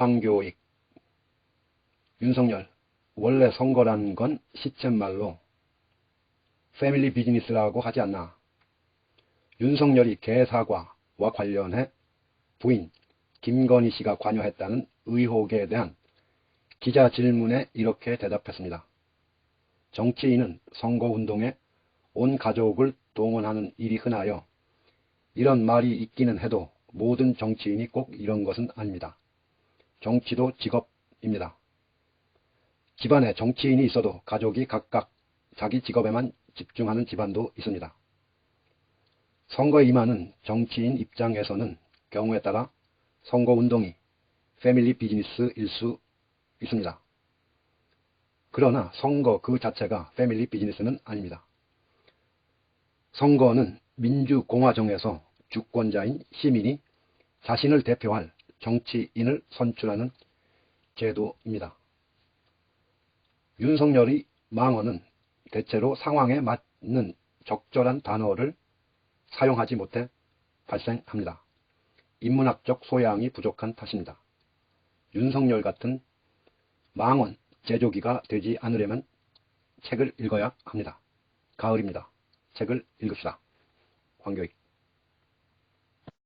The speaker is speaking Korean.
황교익 윤석열 원래 선거라는 건 시쳇말로 패밀리 비즈니스라고 하지 않나. 윤석열이 개사과와 관련해 부인 김건희 씨가 관여했다는 의혹에 대한 기자 질문에 이렇게 대답했습니다. 정치인은 선거운동에 온 가족을 동원하는 일이 흔하여 이런 말이 있기는 해도 모든 정치인이 꼭 이런 것은 아닙니다. 정치도 직업입니다. 집안에 정치인이 있어도 가족이 각각 자기 직업에만 집중하는 집안도 있습니다. 선거에 임하는 정치인 입장에서는 경우에 따라 선거운동이 패밀리 비즈니스일 수 있습니다. 그러나 선거 그 자체가 패밀리 비즈니스는 아닙니다. 선거는 민주공화정에서 주권자인 시민이 자신을 대표할 정치인을 선출하는 제도입니다. 윤석열의 망언은 대체로 상황에 맞는 적절한 단어를 사용하지 못해 발생합니다. 인문학적 소양이 부족한 탓입니다. 윤석열 같은 망언 제조기가 되지 않으려면 책을 읽어야 합니다. 가을입니다. 책을 읽읍시다. 황교익